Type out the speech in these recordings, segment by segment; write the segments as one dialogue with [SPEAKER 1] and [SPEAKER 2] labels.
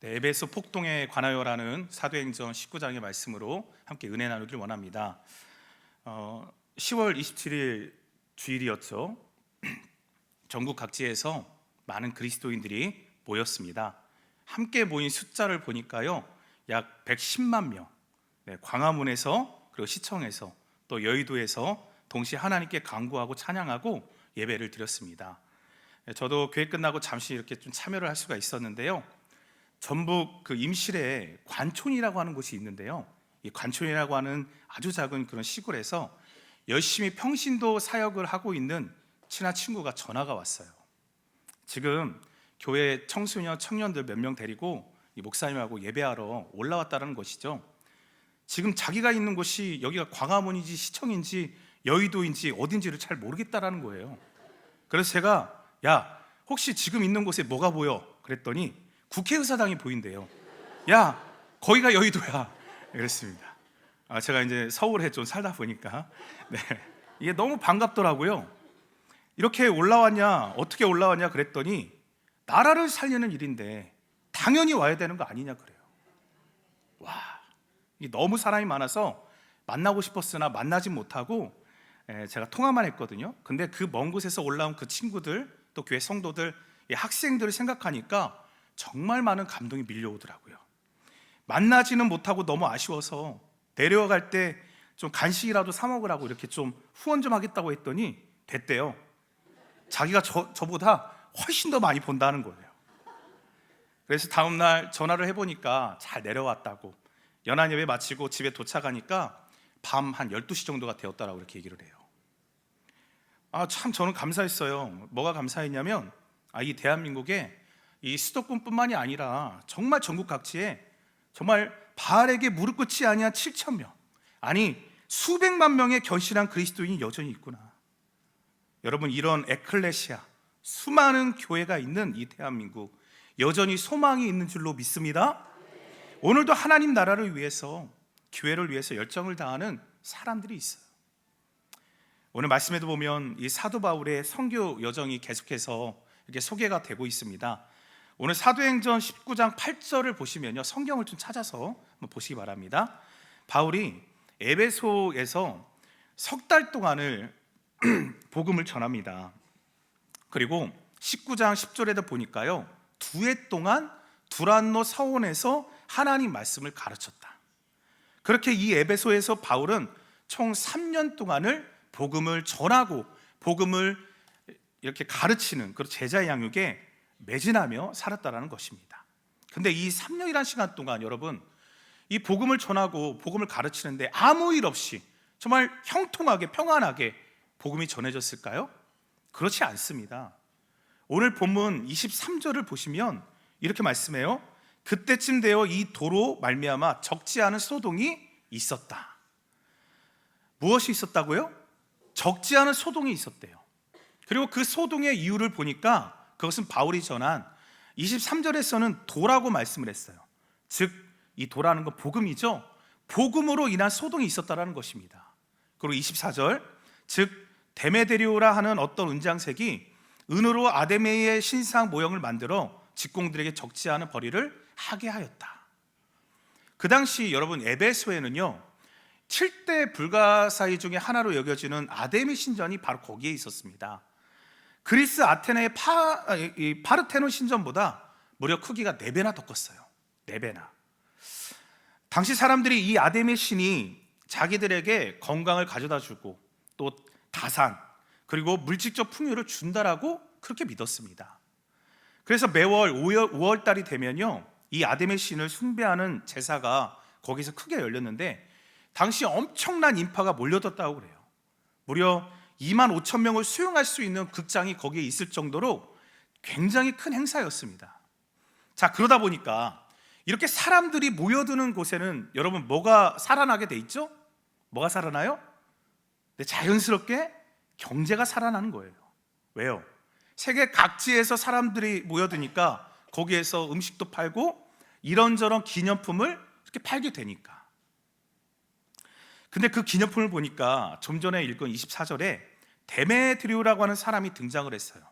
[SPEAKER 1] 네, 에베소 폭동에 관하여라는 사도행전 19장의 말씀으로 함께 은혜 나누길 원합니다. 어, 10월 27일 주일이었죠. 전국 각지에서 많은 그리스도인들이 모였습니다. 함께 모인 숫자를 보니까요, 약 110만 명. 네, 광화문에서 그리고 시청에서 또 여의도에서 동시에 하나님께 간구하고 찬양하고 예배를 드렸습니다. 네, 저도 교회 끝나고 잠시 이렇게 좀 참여를 할 수가 있었는데요. 전북 그 임실에 관촌이라고 하는 곳이 있는데요. 이 관촌이라고 하는 아주 작은 그런 시골에서 열심히 평신도 사역을 하고 있는 친한 친구가 전화가 왔어요. 지금 교회 청소년 청년들 몇 명 데리고 이 목사님하고 예배하러 올라왔다는 것이죠. 지금 자기가 있는 곳이 여기가 광화문인지 시청인지 여의도인지 어딘지를 잘 모르겠다라는 거예요. 그래서 제가 야 혹시 지금 있는 곳에 뭐가 보여? 그랬더니 국회의사당이 보인대요. 야 거기가 여의도야. 그랬습니다. 아, 제가 이제 서울에 좀 살다 보니까 네, 이게 너무 반갑더라고요. 이렇게 올라왔냐 어떻게 올라왔냐 그랬더니 나라를 살리는 일인데 당연히 와야 되는 거 아니냐 그래요. 와, 이 너무 사람이 많아서 만나고 싶었으나 만나지 못하고 에, 제가 통화만 했거든요. 근데 그 먼 곳에서 올라온 그 친구들 또 교회 성도들 이 학생들을 생각하니까 정말 많은 감동이 밀려오더라고요. 만나지는 못하고 너무 아쉬워서 내려갈 때 좀 간식이라도 사 먹으라고 이렇게 좀 후원 좀 하겠다고 했더니 됐대요. 자기가 저, 저보다 훨씬 더 많이 본다는 거예요. 그래서 다음 날 전화를 해보니까 잘 내려왔다고 연한 예배 마치고 집에 도착하니까 밤 한 12시 정도가 되었다라고 이렇게 얘기를 해요. 아, 참 저는 감사했어요. 뭐가 감사했냐면 아, 이 대한민국에 이 수도권뿐만이 아니라 정말 전국 각지에 정말 바알에게 무릎 꿇지 아니한 7천 명 아니 수백만 명의 견실한 그리스도인이 여전히 있구나. 여러분 이런 에클레시아 수많은 교회가 있는 이 대한민국 여전히 소망이 있는 줄로 믿습니다. 오늘도 하나님 나라를 위해서 교회를 위해서 열정을 다하는 사람들이 있어요. 오늘 말씀에도 보면 이 사도 바울의 선교 여정이 계속해서 이렇게 소개가 되고 있습니다. 오늘 사도행전 19장 8절을 보시면요. 성경을 좀 찾아서 보시기 바랍니다. 바울이 에베소에서 석 달 동안을 복음을 전합니다. 그리고 19장 10절에도 보니까요. 두 해 동안 두란노 사원에서 하나님 말씀을 가르쳤다. 그렇게 이 에베소에서 바울은 총 3년 동안을 복음을 전하고 복음을 이렇게 가르치는 그런 제자 양육에 매진하며 살았다라는 것입니다. 근데 이 3년이라는 시간 동안 여러분 이 복음을 전하고 복음을 가르치는데 아무 일 없이 정말 형통하게 평안하게 복음이 전해졌을까요? 그렇지 않습니다. 오늘 본문 23절을 보시면 이렇게 말씀해요. 그때쯤 되어 이 도로 말미암아 적지 않은 소동이 있었다. 무엇이 있었다고요? 적지 않은 소동이 있었대요. 그리고 그 소동의 이유를 보니까 그것은 바울이 전한 23절에서는 도라고 말씀을 했어요. 즉, 이 도라는 건 복음이죠. 복음으로 인한 소동이 있었다라는 것입니다. 그리고 24절, 즉 데메데리오라 하는 어떤 은장색이 은으로 아데메의 신상 모형을 만들어 직공들에게 적지 않은 벌이를 하게 하였다. 그 당시 여러분 에베소에는요 7대 불가사의 중에 하나로 여겨지는 아데미 신전이 바로 거기에 있었습니다. 그리스 아테네의 파, 이 파르테논 신전보다 무려 크기가 4배나 더 컸어요. 4배나. 당시 사람들이 이 아데미 신이 자기들에게 건강을 가져다 주고 또 다산 그리고 물질적 풍요를 준다라고 그렇게 믿었습니다. 그래서 매월 5월, 5월 달이 되면요. 이 아데미 신을 숭배하는 제사가 거기서 크게 열렸는데 당시 엄청난 인파가 몰려들었다고 그래요. 무려 2만 5천 명을 수용할 수 있는 극장이 거기에 있을 정도로 굉장히 큰 행사였습니다. 자, 그러다 보니까 이렇게 사람들이 모여드는 곳에는 여러분 뭐가 살아나게 돼 있죠? 뭐가 살아나요? 네, 자연스럽게 경제가 살아나는 거예요. 왜요? 세계 각지에서 사람들이 모여드니까 거기에서 음식도 팔고 이런저런 기념품을 이렇게 팔게 되니까. 근데 그 기념품을 보니까 좀 전에 읽은 24절에 데메드리오라고 하는 사람이 등장을 했어요.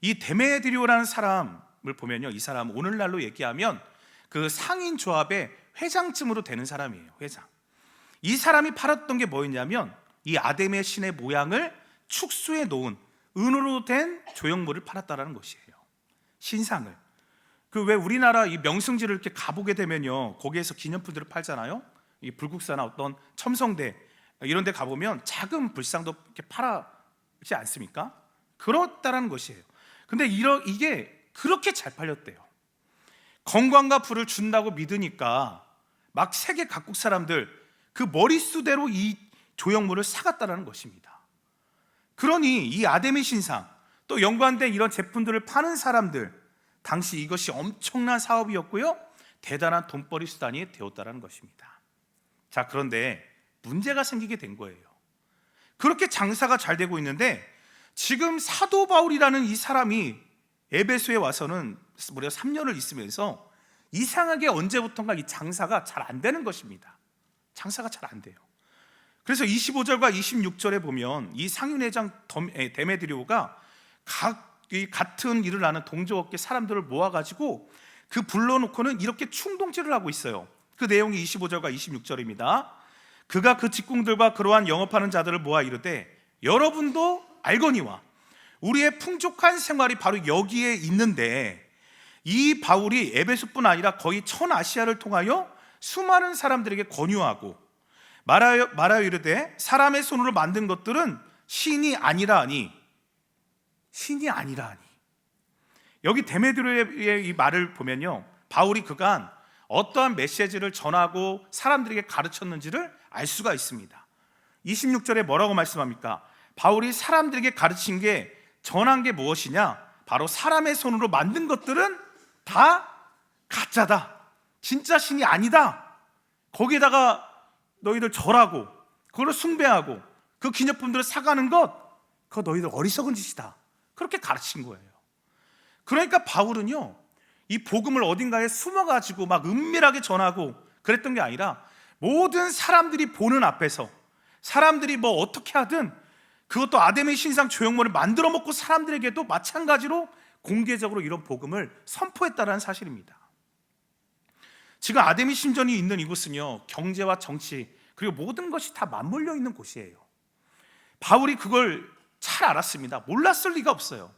[SPEAKER 1] 이 데메드리오라는 사람을 보면요. 이 사람 오늘날로 얘기하면 그 상인 조합의 회장쯤으로 되는 사람이에요. 회장. 이 사람이 팔았던 게 뭐였냐면 이 아데미의 신의 모양을 축소해 놓은 은으로 된 조형물을 팔았다라는 것이에요. 신상을. 그 왜 우리나라 이 명승지를 이렇게 가보게 되면요. 거기에서 기념품들을 팔잖아요. 이 불국사나 어떤 첨성대 이런 데 가보면 작은 불상도 이렇게 팔아지 않습니까? 그렇다라는 것이에요. 근데 이러, 이게 그렇게 잘 팔렸대요. 건강과 부를 준다고 믿으니까 막 세계 각국 사람들 그 머릿수대로 이 조형물을 사갔다라는 것입니다. 그러니 이 아데미 신상 또 연관된 이런 제품들을 파는 사람들 당시 이것이 엄청난 사업이었고요. 대단한 돈벌이 수단이 되었다라는 것입니다. 자, 그런데 문제가 생기게 된 거예요. 그렇게 장사가 잘 되고 있는데 지금 사도 바울이라는 이 사람이 에베소에 와서는 무려 3년을 있으면서 이상하게 언제부턴가 이 장사가 잘 안 되는 것입니다. 장사가 잘 안 돼요. 그래서 25절과 26절에 보면 이 상윤회장 데메드리오가 각이 같은 일을 하는 동조업계 사람들을 모아가지고 그 불러놓고는 이렇게 충동질을 하고 있어요. 그 내용이 25절과 26절입니다. 그가 그 직공들과 그러한 영업하는 자들을 모아 이르되 여러분도 알거니와 우리의 풍족한 생활이 바로 여기에 있는데 이 바울이 에베소뿐 아니라 거의 천 아시아를 통하여 수많은 사람들에게 권유하고 말하여 말하여 이르되 사람의 손으로 만든 것들은 신이 아니라 하니 신이 아니라 하니 여기 데메드로의 이 말을 보면요 바울이 그간 어떠한 메시지를 전하고 사람들에게 가르쳤는지를 알 수가 있습니다 26절에 뭐라고 말씀합니까? 바울이 사람들에게 가르친 게 전한 게 무엇이냐? 바로 사람의 손으로 만든 것들은 다 가짜다. 진짜 신이 아니다. 거기에다가 너희들 절하고 그걸 숭배하고 그 기념품들을 사가는 것 그거 너희들 어리석은 짓이다. 그렇게 가르친 거예요. 그러니까 바울은요. 이 복음을 어딘가에 숨어 가지고 막 은밀하게 전하고 그랬던 게 아니라 모든 사람들이 보는 앞에서 사람들이 뭐 어떻게 하든 그것도 아담의 신상 조형물을 만들어 먹고 사람들에게도 마찬가지로 공개적으로 이런 복음을 선포했다는 사실입니다. 지금 아담의 신전이 있는 이곳은요 경제와 정치 그리고 모든 것이 다 맞물려 있는 곳이에요. 바울이 그걸 잘 알았습니다. 몰랐을 리가 없어요.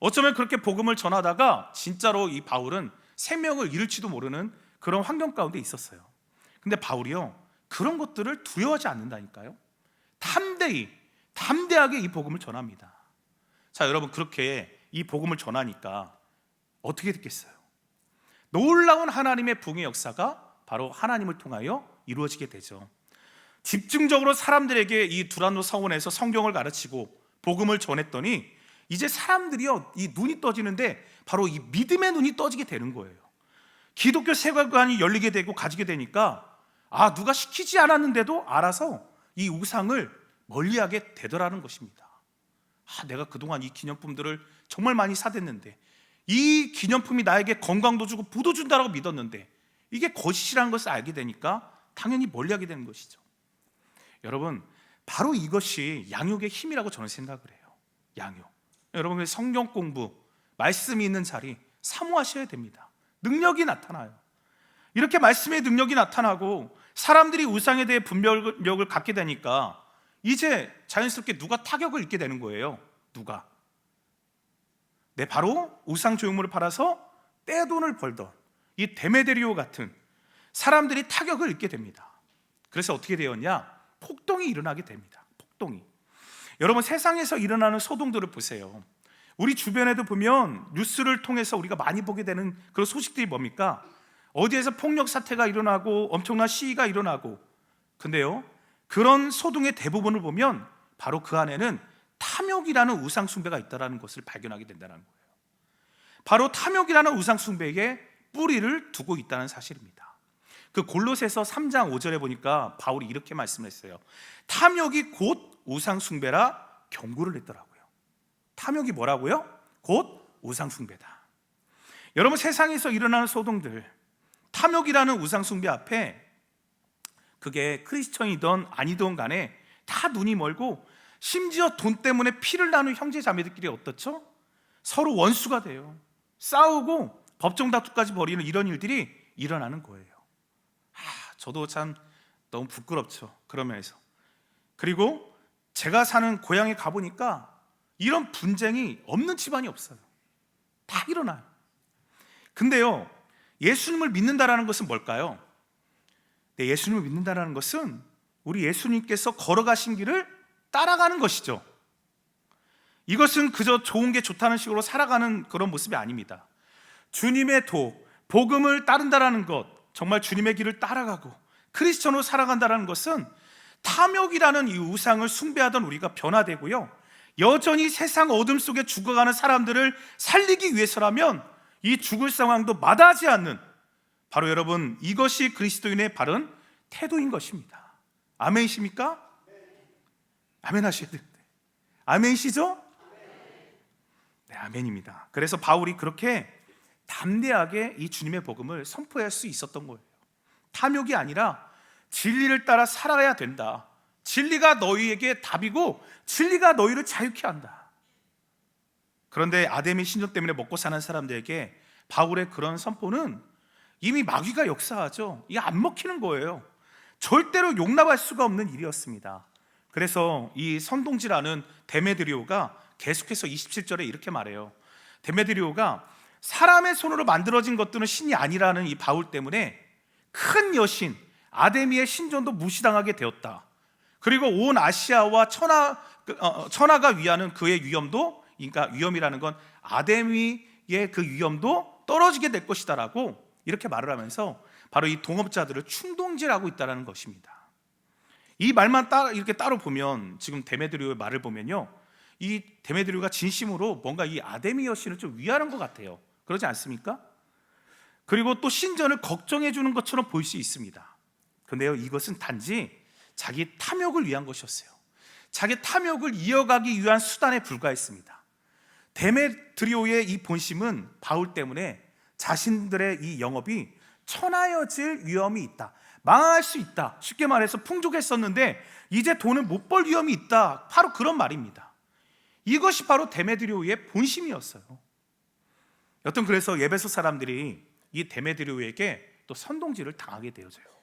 [SPEAKER 1] 어쩌면 그렇게 복음을 전하다가 진짜로 이 바울은 생명을 잃을지도 모르는 그런 환경 가운데 있었어요. 근데 바울이요 그런 것들을 두려워하지 않는다니까요. 담대히 담대하게 이 복음을 전합니다. 자, 여러분 그렇게 이 복음을 전하니까 어떻게 됐겠어요? 놀라운 하나님의 붕의 역사가 바로 하나님을 통하여 이루어지게 되죠. 집중적으로 사람들에게 이 두란노 서원에서 성경을 가르치고 복음을 전했더니 이제 사람들이요 이 눈이 떠지는데 바로 이 믿음의 눈이 떠지게 되는 거예요. 기독교 세계관이 열리게 되고 가지게 되니까 아 누가 시키지 않았는데도 알아서 이 우상을 멀리하게 되더라는 것입니다. 아, 내가 그동안 이 기념품들을 정말 많이 사댔는데 이 기념품이 나에게 건강도 주고 부도 준다라고 믿었는데 이게 거짓이라는 것을 알게 되니까 당연히 멀리하게 되는 것이죠. 여러분 바로 이것이 양육의 힘이라고 저는 생각을 해요. 양육. 여러분 성경 공부, 말씀이 있는 자리 사모하셔야 됩니다. 능력이 나타나요. 이렇게 말씀의 능력이 나타나고 사람들이 우상에 대해 분별력을 갖게 되니까 이제 자연스럽게 누가 타격을 입게 되는 거예요. 누가? 네, 바로 우상 조형물을 팔아서 떼돈을 벌던 이 데메데리오 같은 사람들이 타격을 입게 됩니다. 그래서 어떻게 되었냐? 폭동이 일어나게 됩니다. 폭동이. 여러분 세상에서 일어나는 소동들을 보세요. 우리 주변에도 보면 뉴스를 통해서 우리가 많이 보게 되는 그런 소식들이 뭡니까? 어디에서 폭력 사태가 일어나고 엄청난 시위가 일어나고 근데요 그런 소동의 대부분을 보면 바로 그 안에는 탐욕이라는 우상 숭배가 있다라는 것을 발견하게 된다는 거예요. 바로 탐욕이라는 우상 숭배에 뿌리를 두고 있다는 사실입니다. 그 골로새서 3장 5절에 보니까 바울이 이렇게 말씀했어요. 탐욕이 곧 우상 숭배라 경고를 했더라고요. 탐욕이 뭐라고요? 곧 우상 숭배다. 여러분 세상에서 일어나는 소동들 탐욕이라는 우상 숭배 앞에 그게 크리스천이든 아니든 간에 다 눈이 멀고 심지어 돈 때문에 피를 나눈 형제 자매들끼리 어떻죠? 서로 원수가 돼요. 싸우고 법정 다투까지 벌이는 이런 일들이 일어나는 거예요. 아, 저도 참 너무 부끄럽죠. 그런 면에서. 그리고 제가 사는 고향에 가보니까 이런 분쟁이 없는 집안이 없어요. 다 일어나요. 근데요, 예수님을 믿는다라는 것은 뭘까요? 네, 예수님을 믿는다라는 것은 우리 예수님께서 걸어가신 길을 따라가는 것이죠. 이것은 그저 좋은 게 좋다는 식으로 살아가는 그런 모습이 아닙니다. 주님의 도, 복음을 따른다라는 것, 정말 주님의 길을 따라가고 크리스천으로 살아간다라는 것은 탐욕이라는 이 우상을 숭배하던 우리가 변화되고요. 여전히 세상 어둠 속에 죽어가는 사람들을 살리기 위해서라면 이 죽을 상황도 마다하지 않는 바로 여러분 이것이 그리스도인의 바른 태도인 것입니다. 아멘이십니까? 아멘 하셔야 되는데. 아멘이시죠? 네, 아멘입니다. 그래서 바울이 그렇게 담대하게 이 주님의 복음을 선포할 수 있었던 거예요. 탐욕이 아니라 진리를 따라 살아야 된다. 진리가 너희에게 답이고 진리가 너희를 자유케 한다. 그런데 아담의 신전 때문에 먹고 사는 사람들에게 바울의 그런 선포는 이미 마귀가 역사하죠. 이게 안 먹히는 거예요. 절대로 용납할 수가 없는 일이었습니다. 그래서 이 선동지라는 데메드리오가 계속해서 27절에 이렇게 말해요. 데메드리오가 사람의 손으로 만들어진 것들은 신이 아니라는 이 바울 때문에 큰 여신 아데미의 신전도 무시당하게 되었다. 그리고 온 아시아와 천하 그, 어, 천하가 위하는 그의 위엄도 그러니까 위엄이라는 건 아데미의 그 위엄도 떨어지게 될 것이다라고 이렇게 말을 하면서 바로 이 동업자들을 충동질하고 있다라는 것입니다. 이 말만 따, 이렇게 따로 보면 지금 데메드리오의 말을 보면요. 이 데메드리오가 진심으로 뭔가 이 아데미 여신을 좀 위하는 것 같아요. 그러지 않습니까? 그리고 또 신전을 걱정해 주는 것처럼 보일 수 있습니다. 근데요, 이것은 단지 자기 탐욕을 위한 것이었어요. 자기 탐욕을 이어가기 위한 수단에 불과했습니다. 데메드리오의 이 본심은 바울 때문에 자신들의 이 영업이 천하여질 위험이 있다. 망할 수 있다. 쉽게 말해서 풍족했었는데 이제 돈을 못 벌 위험이 있다. 바로 그런 말입니다. 이것이 바로 데메드리오의 본심이었어요. 여튼 그래서 예배소 사람들이 이 데메드리오에게 또 선동질을 당하게 되어져요.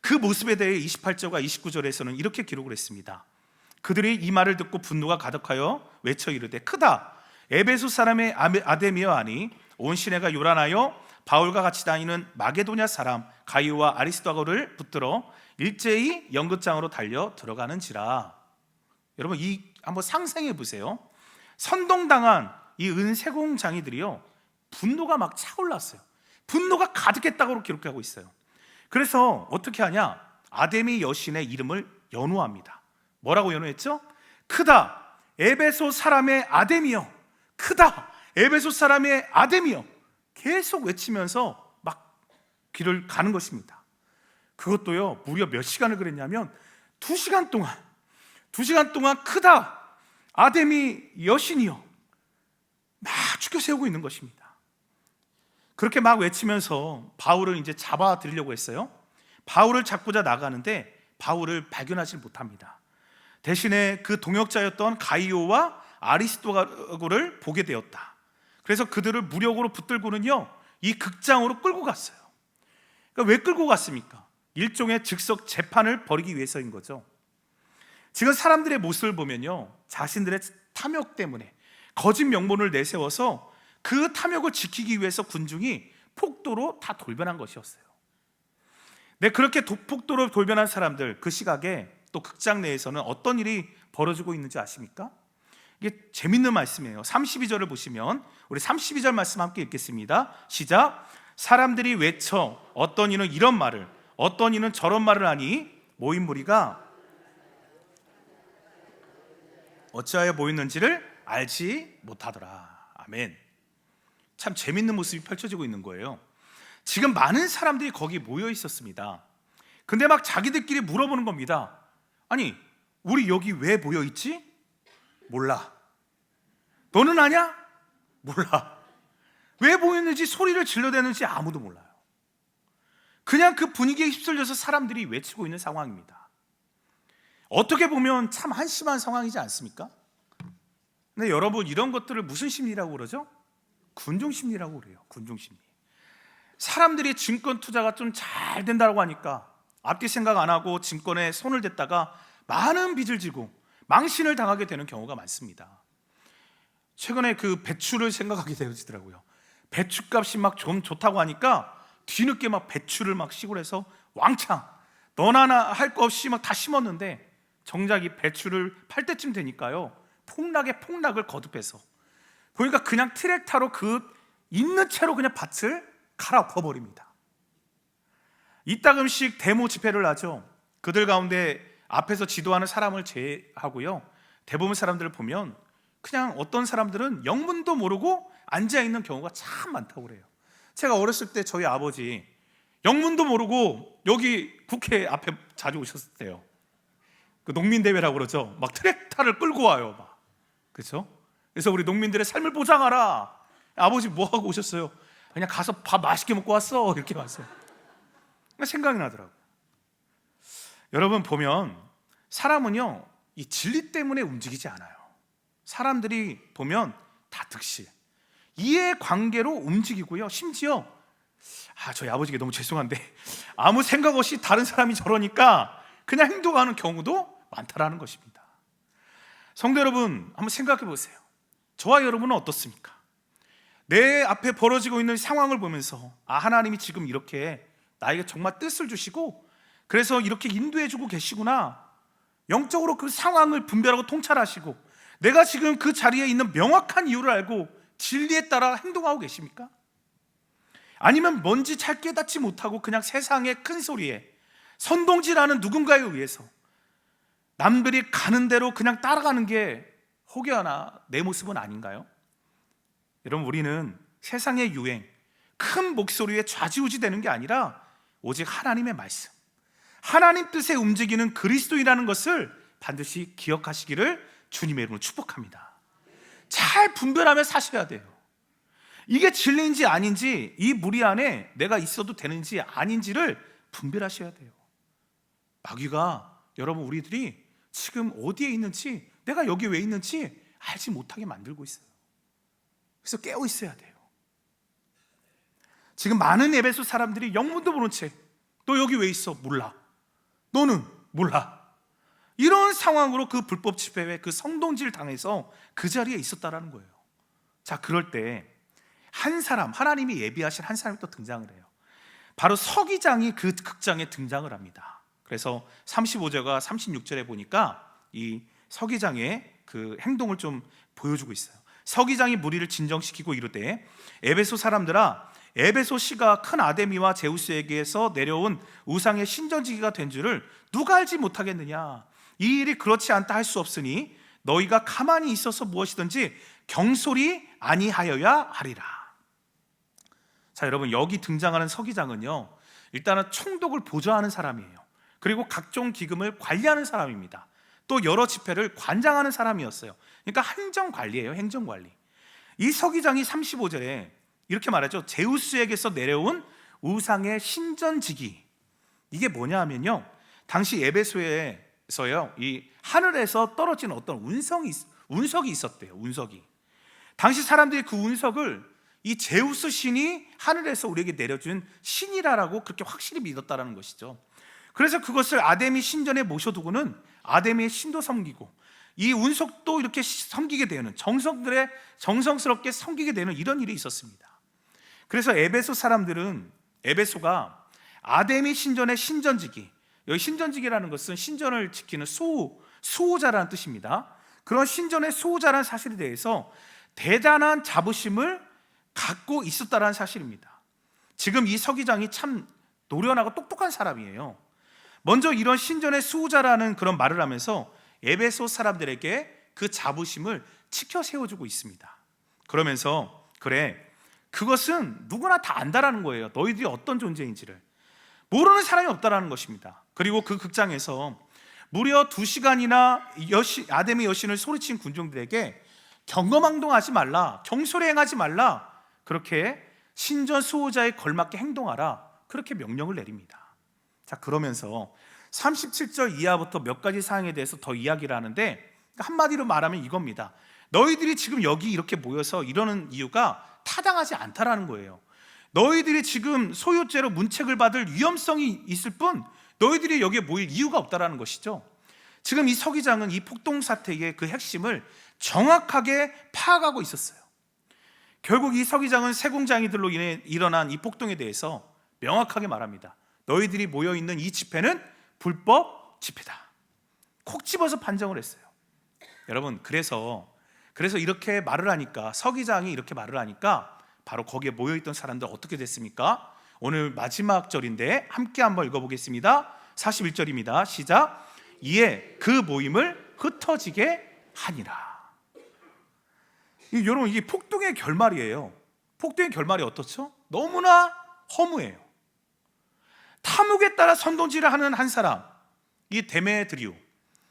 [SPEAKER 1] 그 모습에 대해 28절과 29절에서는 이렇게 기록을 했습니다. 그들이 이 말을 듣고 분노가 가득하여 외쳐 이르되 크다 에베소 사람의 아데미어 아니 온 시내가 요란하여 바울과 같이 다니는 마게도냐 사람 가이오와 아리스도아고를 붙들어 일제히 연극장으로 달려 들어가는지라. 여러분 이 한번 상상해 보세요. 선동당한 이 은세공 장이들이요 분노가 막 차올랐어요. 분노가 가득했다고 기록하고 있어요. 그래서 어떻게 하냐? 아데미 여신의 이름을 연호합니다. 뭐라고 연호했죠? 크다. 에베소 사람의 아데미여. 크다. 에베소 사람의 아데미여. 계속 외치면서 막 길을 가는 것입니다. 그것도요, 무려 몇 시간을 그랬냐면, 두 시간 동안, 두 시간 동안 크다. 아데미 여신이여. 막 죽여 세우고 있는 것입니다. 그렇게 막 외치면서 바울을 이제 잡아 들려고 했어요. 바울을 잡고자 나가는데 바울을 발견하지 못합니다. 대신에 그 동역자였던 가이오와 아리스토고를 보게 되었다. 그래서 그들을 무력으로 붙들고는요 이 극장으로 끌고 갔어요. 그러니까 왜 끌고 갔습니까? 일종의 즉석 재판을 벌이기 위해서인 거죠. 지금 사람들의 모습을 보면요 자신들의 탐욕 때문에 거짓 명분을 내세워서 그 탐욕을 지키기 위해서 군중이 폭도로 다 돌변한 것이었어요. 네, 그렇게 폭도로 돌변한 사람들 그 시각에 또 극장 내에서는 어떤 일이 벌어지고 있는지 아십니까? 이게 재밌는 말씀이에요. 32절을 보시면 우리 32절 말씀 함께 읽겠습니다. 시작. 사람들이 외쳐 어떤 이는 이런 말을 어떤 이는 저런 말을 하니 모인 무리가 어찌하여 모였는지를 알지 못하더라. 아멘. 참 재밌는 모습이 펼쳐지고 있는 거예요. 지금 많은 사람들이 거기 모여 있었습니다. 근데 막 자기들끼리 물어보는 겁니다. 아니, 우리 여기 왜 모여 있지? 몰라. 너는 아냐? 몰라. 왜 모였는지 소리를 질러대는지 아무도 몰라요. 그냥 그 분위기에 휩쓸려서 사람들이 외치고 있는 상황입니다. 어떻게 보면 참 한심한 상황이지 않습니까? 근데 여러분 이런 것들을 무슨 심리라고 그러죠? 군중 심리라고 그래요. 군중 심리. 사람들이 증권 투자가 좀 잘 된다고 하니까 앞뒤 생각 안 하고 증권에 손을 댔다가 많은 빚을 지고 망신을 당하게 되는 경우가 많습니다. 최근에 그 배추를 생각하게 되어지더라고요. 배추값이 막 좀 좋다고 하니까 뒤늦게 막 배추를 막 시골에서 왕창 너나나 할 거 없이 막 다 심었는데 정작 이 배추를 팔 때쯤 되니까요 폭락에 폭락을 거듭해서 보니까 그냥 트랙터로 그 있는 채로 그냥 밭을 갈아엎어 버립니다. 이따금씩 데모 집회를 하죠. 그들 가운데 앞에서 지도하는 사람을 제하고요. 대부분 사람들을 보면 그냥 어떤 사람들은 영문도 모르고 앉아 있는 경우가 참 많다고 그래요. 제가 어렸을 때 저희 아버지 영문도 모르고 여기 국회 앞에 자주 오셨을 때요. 그 농민 대회라고 그러죠. 막 트랙터를 끌고 와요, 막. 그렇죠? 그래서 우리 농민들의 삶을 보장하라. 아버지 뭐 하고 오셨어요? 그냥 가서 밥 맛있게 먹고 왔어. 이렇게 왔어요. 생각이 나더라고요. 여러분 보면 사람은요 이 진리 때문에 움직이지 않아요. 사람들이 보면 다 득실, 이해 관계로 움직이고요. 심지어 아 저희 아버지께 너무 죄송한데 아무 생각 없이 다른 사람이 저러니까 그냥 행동하는 경우도 많다라는 것입니다. 성도 여러분 한번 생각해 보세요. 저와 여러분은 어떻습니까? 내 앞에 벌어지고 있는 상황을 보면서 아 하나님이 지금 이렇게 나에게 정말 뜻을 주시고 그래서 이렇게 인도해 주고 계시구나. 영적으로 그 상황을 분별하고 통찰하시고 내가 지금 그 자리에 있는 명확한 이유를 알고 진리에 따라 행동하고 계십니까? 아니면 뭔지 잘 깨닫지 못하고 그냥 세상의 큰 소리에 선동질하는 누군가에 의해서 남들이 가는 대로 그냥 따라가는 게 혹여나 내 모습은 아닌가요? 여러분 우리는 세상의 유행, 큰 목소리에 좌지우지 되는 게 아니라 오직 하나님의 말씀, 하나님 뜻에 움직이는 그리스도이라는 것을 반드시 기억하시기를 주님의 이름으로 축복합니다. 잘 분별하며 사셔야 돼요. 이게 진리인지 아닌지 이 무리 안에 내가 있어도 되는지 아닌지를 분별하셔야 돼요. 마귀가 여러분 우리들이 지금 어디에 있는지 내가 여기 왜 있는지 알지 못하게 만들고 있어요. 그래서 깨어 있어야 돼요. 지금 많은 에베소 사람들이 영문도 모른 채 너 여기 왜 있어? 몰라. 너는 몰라. 이런 상황으로 그 불법 집회에 그 성동질 당해서 그 자리에 있었다라는 거예요. 자, 그럴 때 한 사람, 하나님이 예비하신 한 사람이 또 등장을 해요. 바로 서기장이 그 극장에 등장을 합니다. 그래서 35절과 36절에 보니까 이 서기장의 그 행동을 좀 보여주고 있어요. 서기장이 무리를 진정시키고 이르되 에베소 사람들아 에베소 시가 큰 아데미와 제우스에게서 내려온 우상의 신전지기가 된 줄을 누가 알지 못하겠느냐? 이 일이 그렇지 않다 할 수 없으니 너희가 가만히 있어서 무엇이든지 경솔이 아니하여야 하리라. 자 여러분 여기 등장하는 서기장은요 일단은 총독을 보좌하는 사람이에요. 그리고 각종 기금을 관리하는 사람입니다 또 여러 집회를 관장하는 사람이었어요 그러니까 행정 관리예요 행정 관리 이 서기장이 35절에 이렇게 말하죠. 제우스에게서 내려온 우상의 신전지기. 이게 뭐냐 하면요. 당시 에베소에서요. 이 하늘에서 떨어진 어떤 운성이 운석이 있었대요. 운석이. 당시 사람들이 그 운석을 이 제우스 신이 하늘에서 우리에게 내려준 신이라라고 그렇게 확실히 믿었다라는 것이죠. 그래서 그것을 아데미 신전에 모셔두고는 아데미의 신도 섬기고 이 운석도 이렇게 섬기게 되는 정성들의 정성스럽게 섬기게 되는 이런 일이 있었습니다. 그래서 에베소 사람들은 에베소가 아데미 신전의 신전지기 여기 신전지기라는 것은 신전을 지키는 수호, 수호자라는 뜻입니다. 그런 신전의 수호자라는 사실에 대해서 대단한 자부심을 갖고 있었다라는 사실입니다. 지금 이 서기장이 참 노련하고 똑똑한 사람이에요. 먼저 이런 신전의 수호자라는 그런 말을 하면서 에베소 사람들에게 그 자부심을 지켜 세워주고 있습니다. 그러면서 그래 그것은 누구나 다 안다라는 거예요. 너희들이 어떤 존재인지를 모르는 사람이 없다라는 것입니다. 그리고 그 극장에서 무려 두 시간이나 여신, 아데미 여신을 소리친 군중들에게 경거망동하지 말라, 경솔히 행하지 말라, 그렇게 신전 수호자에 걸맞게 행동하라, 그렇게 명령을 내립니다. 자, 그러면서 37절 이하부터 몇 가지 사항에 대해서 더 이야기를 하는데 한마디로 말하면 이겁니다. 너희들이 지금 여기 이렇게 모여서 이러는 이유가 타당하지 않다라는 거예요. 너희들이 지금 소유죄로 문책을 받을 위험성이 있을 뿐 너희들이 여기에 모일 이유가 없다라는 것이죠. 지금 이 서기장은 이 폭동 사태의 그 핵심을 정확하게 파악하고 있었어요. 결국 이 서기장은 세공장이들로 인해 일어난 이 폭동에 대해서 명확하게 말합니다. 너희들이 모여 있는 이 집회는 불법 집회다. 콕 집어서 판정을 했어요. 여러분, 그래서 그래서 이렇게 말을 하니까 서기장이 이렇게 말을 하니까 바로 거기에 모여 있던 사람들 어떻게 됐습니까? 오늘 마지막 절인데 함께 한번 읽어 보겠습니다. 41절입니다. 시작. 이에 그 모임을 흩어지게 하니라. 이, 여러분 이게 폭동의 결말이에요. 폭동의 결말이 어떻죠? 너무나 허무해요. 탐욕에 따라 선동질을 하는 한 사람, 이 데메드리오,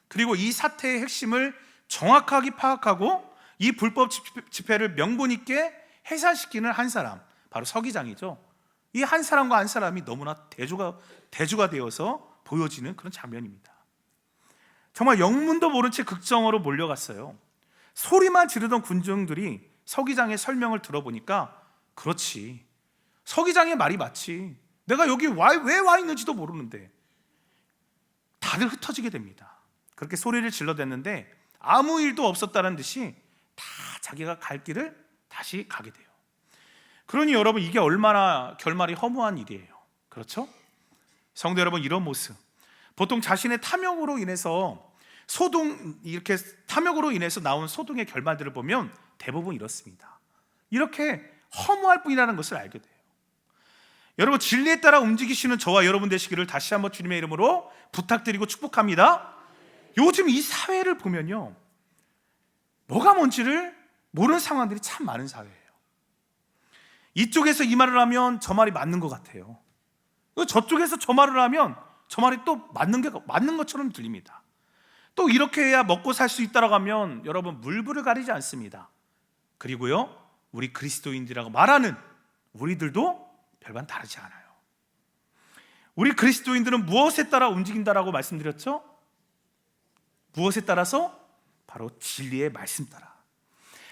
[SPEAKER 1] 그리고 이 사태의 핵심을 정확하게 파악하고 이 불법 집회를 명분 있게 해산시키는 한 사람, 바로 서기장이죠. 이 한 사람과 한 사람이 너무나 대조가 대조가 되어서 보여지는 그런 장면입니다. 정말 영문도 모른 채 극정으로 몰려갔어요. 소리만 지르던 군중들이 서기장의 설명을 들어보니까 그렇지. 서기장의 말이 맞지. 내가 여기 왜 와 있는지도 모르는데 다들 흩어지게 됩니다. 그렇게 소리를 질러댔는데 아무 일도 없었다는 듯이 다 자기가 갈 길을 다시 가게 돼요. 그러니 여러분 이게 얼마나 결말이 허무한 일이에요. 그렇죠? 성도 여러분 이런 모습. 보통 자신의 탐욕으로 인해서 소동 이렇게 탐욕으로 인해서 나온 소동의 결말들을 보면 대부분 이렇습니다. 이렇게 허무할 뿐이라는 것을 알게 돼요. 여러분 진리에 따라 움직이시는 저와 여러분 되시기를 다시 한번 주님의 이름으로 부탁드리고 축복합니다. 요즘 이 사회를 보면요. 뭐가 뭔지를 모르는 상황들이 참 많은 사회예요. 이쪽에서 이 말을 하면 저 말이 맞는 것 같아요. 저쪽에서 저 말을 하면 저 말이 또 맞는 게 맞는 것처럼 들립니다. 또 이렇게 해야 먹고 살 수 있다라고 하면 여러분 물불을 가리지 않습니다. 그리고요, 우리 그리스도인들이라고 말하는 우리들도 별반 다르지 않아요. 우리 그리스도인들은 무엇에 따라 움직인다라고 말씀드렸죠? 무엇에 따라서? 바로 진리의 말씀 따라.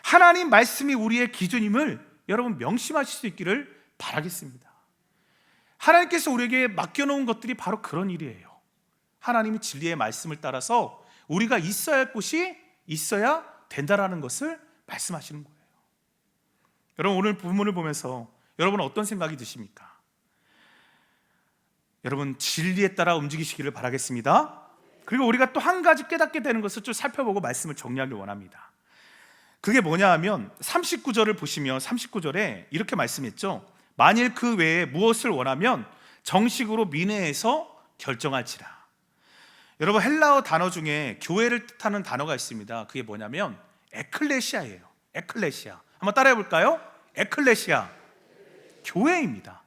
[SPEAKER 1] 하나님 말씀이 우리의 기준임을 여러분 명심하실 수 있기를 바라겠습니다. 하나님께서 우리에게 맡겨놓은 것들이 바로 그런 일이에요. 하나님이 진리의 말씀을 따라서 우리가 있어야 할 곳이 있어야 된다라는 것을 말씀하시는 거예요. 여러분 오늘 본문을 보면서 여러분은 어떤 생각이 드십니까? 여러분 진리에 따라 움직이시기를 바라겠습니다. 그리고 우리가 또 한 가지 깨닫게 되는 것을 좀 살펴보고 말씀을 정리하길 원합니다. 그게 뭐냐 하면 39절을 보시면 39절에 이렇게 말씀했죠. 만일 그 외에 무엇을 원하면 정식으로 민회에서 결정할지라. 여러분 헬라어 단어 중에 교회를 뜻하는 단어가 있습니다. 그게 뭐냐면 에클레시아예요. 에클레시아. 한번 따라해 볼까요? 에클레시아. 교회입니다.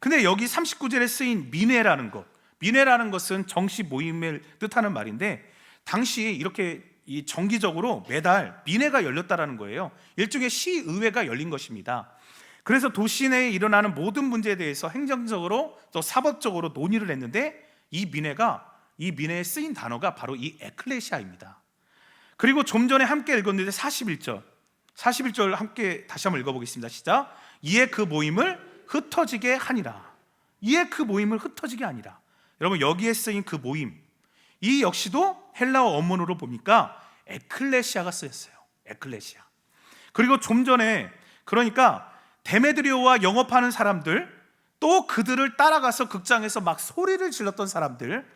[SPEAKER 1] 근데 여기 39절에 쓰인 민회라는 것. 민회라는 것은 정시 모임을 뜻하는 말인데 당시 이렇게 이 정기적으로 매달 민회가 열렸다라는 거예요. 일종의 시의회가 열린 것입니다. 그래서 도시 내에 일어나는 모든 문제에 대해서 행정적으로 또 사법적으로 논의를 했는데 이 민회가 이 민회에 쓰인 단어가 바로 이 에클레시아입니다. 그리고 좀 전에 함께 읽었는데 41절. 41절 함께 다시 한번 읽어보겠습니다. 시작. 이에 그 모임을 흩어지게 하니라. 이에 그 모임을 흩어지게 하니라. 여러분 여기에 쓰인 그 모임 이 역시도 헬라어 원문으로 보니까 에클레시아가 쓰였어요. 에클레시아. 그리고 좀 전에 그러니까 데메드리오와 영업하는 사람들 또 그들을 따라가서 극장에서 막 소리를 질렀던 사람들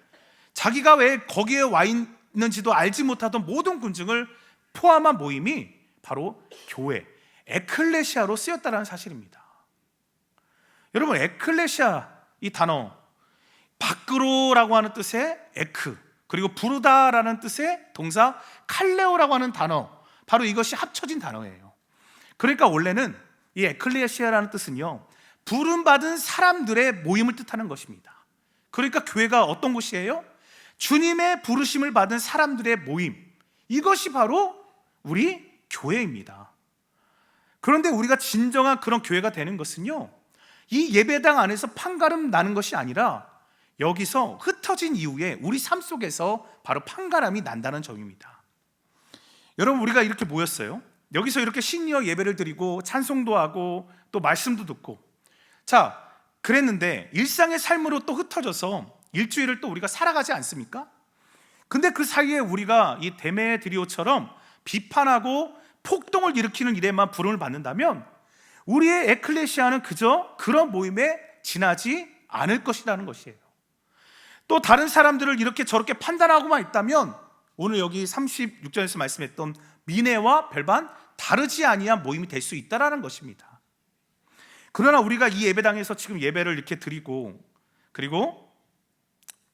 [SPEAKER 1] 자기가 왜 거기에 와 있는지도 알지 못하던 모든 군중을 포함한 모임이 바로 교회 에클레시아로 쓰였다는 사실입니다. 여러분 에클레시아 이 단어 밖으로라고 하는 뜻의 에크 그리고 부르다라는 뜻의 동사 칼레오라고 하는 단어 바로 이것이 합쳐진 단어예요. 그러니까 원래는 이 에클레시아라는 뜻은요 부름 받은 사람들의 모임을 뜻하는 것입니다. 그러니까 교회가 어떤 곳이에요? 주님의 부르심을 받은 사람들의 모임 이것이 바로 우리 교회입니다. 그런데 우리가 진정한 그런 교회가 되는 것은요 이 예배당 안에서 판가름 나는 것이 아니라 여기서 흩어진 이후에 우리 삶 속에서 바로 판가람이 난다는 점입니다. 여러분 우리가 이렇게 모였어요. 여기서 이렇게 신이어 예배를 드리고 찬송도 하고 또 말씀도 듣고 자, 그랬는데 일상의 삶으로 또 흩어져서 일주일을 또 우리가 살아가지 않습니까? 근데 그 사이에 우리가 이 데메드리오처럼 비판하고 폭동을 일으키는 일에만 부름을 받는다면 우리의 에클레시아는 그저 그런 모임에 지나지 않을 것이라는 것이에요. 또 다른 사람들을 이렇게 저렇게 판단하고만 있다면 오늘 여기 36절에서 말씀했던 미네와 별반 다르지 아니한 모임이 될 수 있다라는 것입니다. 그러나 우리가 이 예배당에서 지금 예배를 이렇게 드리고 그리고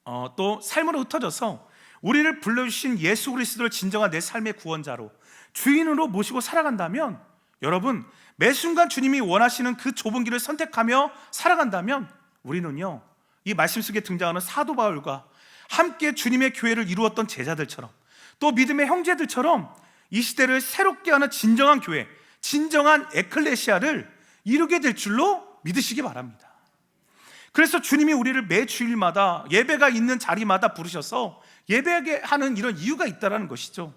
[SPEAKER 1] 어, 또 삶으로 흩어져서 우리를 불러주신 예수 그리스도를 진정한 내 삶의 구원자로 주인으로 모시고 살아간다면 여러분 매 순간 주님이 원하시는 그 좁은 길을 선택하며 살아간다면 우리는요 이 말씀 속에 등장하는 사도 바울과 함께 주님의 교회를 이루었던 제자들처럼 또 믿음의 형제들처럼 이 시대를 새롭게 하는 진정한 교회, 진정한 에클레시아를 이루게 될 줄로 믿으시기 바랍니다. 그래서 주님이 우리를 매 주일마다 예배가 있는 자리마다 부르셔서 예배하게 하는 이런 이유가 있다라는 것이죠.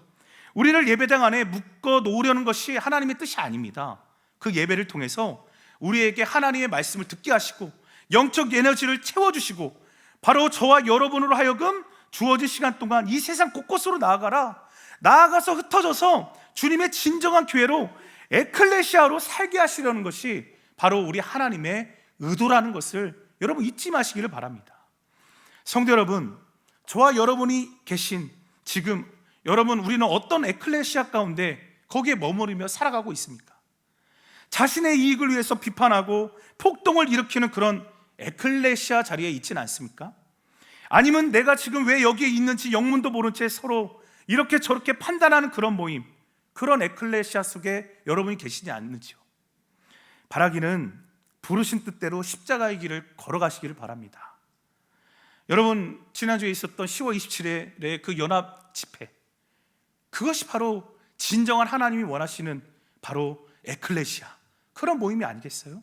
[SPEAKER 1] 우리를 예배당 안에 묶어 놓으려는 것이 하나님의 뜻이 아닙니다. 그 예배를 통해서 우리에게 하나님의 말씀을 듣게 하시고 영적 에너지를 채워 주시고 바로 저와 여러분으로 하여금 주어진 시간 동안 이 세상 곳곳으로 나아가라. 나아가서 흩어져서 주님의 진정한 교회로 에클레시아로 살게 하시려는 것이 바로 우리 하나님의 의도라는 것을 여러분 잊지 마시기를 바랍니다. 성도 여러분, 저와 여러분이 계신 지금 여러분 우리는 어떤 에클레시아 가운데 거기에 머무르며 살아가고 있습니까? 자신의 이익을 위해서 비판하고 폭동을 일으키는 그런 에클레시아 자리에 있지는 않습니까? 아니면 내가 지금 왜 여기에 있는지 영문도 모른 채 서로 이렇게 저렇게 판단하는 그런 모임, 그런 에클레시아 속에 여러분이 계시지 않는지요? 바라기는 부르신 뜻대로 십자가의 길을 걸어가시기를 바랍니다. 여러분 지난주에 있었던 10월 27일의 그 연합 집회 그것이 바로 진정한 하나님이 원하시는 바로 에클레시아 그런 모임이 아니겠어요?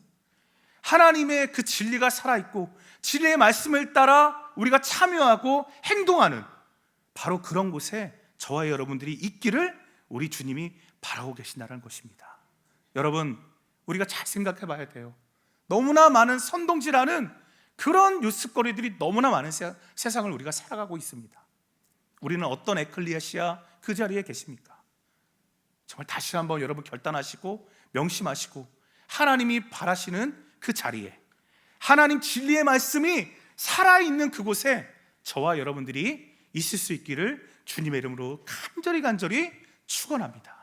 [SPEAKER 1] 하나님의 그 진리가 살아있고 진리의 말씀을 따라 우리가 참여하고 행동하는 바로 그런 곳에 저와 여러분들이 있기를 우리 주님이 바라고 계신다는 것입니다. 여러분 우리가 잘 생각해 봐야 돼요. 너무나 많은 선동질하는 그런 뉴스거리들이 너무나 많은 세, 세상을 우리가 살아가고 있습니다. 우리는 어떤 에클리아시아 그 자리에 계십니까? 정말 다시 한번 여러분 결단하시고 명심하시고 하나님이 바라시는 그 자리에 하나님 진리의 말씀이 살아있는 그곳에 저와 여러분들이 있을 수 있기를 주님의 이름으로 간절히 간절히 축원합니다.